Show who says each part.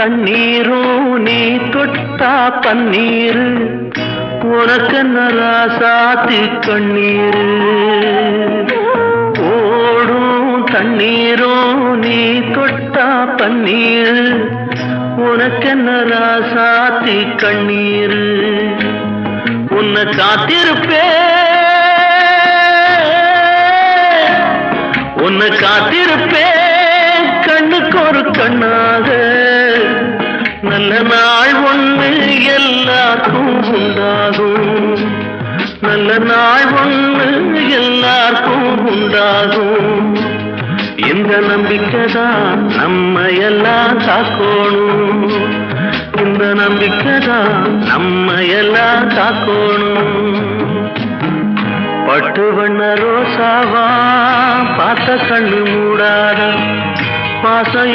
Speaker 1: தண்ணீரும் நீ தொட்டா பன்னீர். உனக்கு நராசாத்து கண்ணீர். ஓடும் தண்ணீரும் நீ தொட்டா பன்னீர். உனக்கு நராசாத்து கண்ணீர். உன்னை காத்திருப்பே. உன்னை காத்திருப்பே. கண்ணுக்கு ஒரு கண்ணாக. நல்ல நாள் ஒன்று எல்லாருக்கும் உண்டாகும். நல்ல நாள் ஒன்று எல்லாருக்கும் உண்டாகும். இந்த நம்பிக்கை தான் நம்ம எல்லாம் காக்கணும் இந்த நம்பிக்கை தான் நம்ம எல்லாம் காக்கணும் பட்டு வண்ண ரோசாவா பார்த்த கண்ணு மூடாத பாசம்